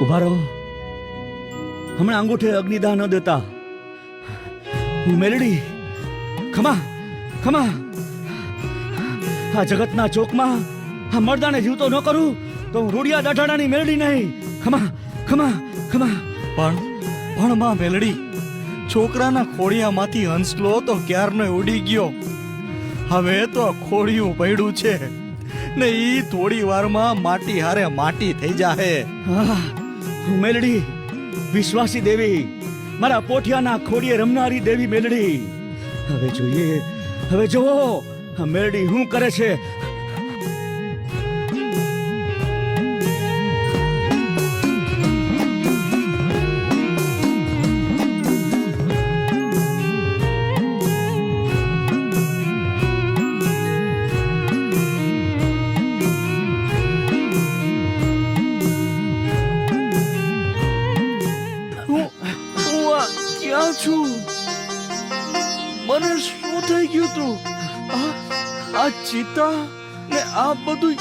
ઊભા રહો હમણાં અંગૂઠે અગ્નિદાહ ન દેતા. હું મેલડી. ખમા ખમા. આ જગતના ચોકમાં આ મર્દાને જીવતો ન કરું તો હું રૂડિયા દાઢાડાની મેલડી નહીં. ખમા ખમા ખમા. પણ પણ માં મેલડી, છોકરાના ખોડિયામાંથી હંસલો તો ક્યારનો ઉડી ગયો? હવે તો ખોડિયું પડ્યું છે ને ઈ થોડી વારમાં માટી હારે માટી થઈ જાહે. હું મેલડી, વિશ્વાસી દેવી, મારા પોઠિયાના ખોડીએ રમનારી દેવી મેલડી. હવે જોઈએ, હવે આ મેલડી શું કરે છે? ક્યાં છું? મને શું થઈ ગયું તું? આ ચિતા ને આ બધું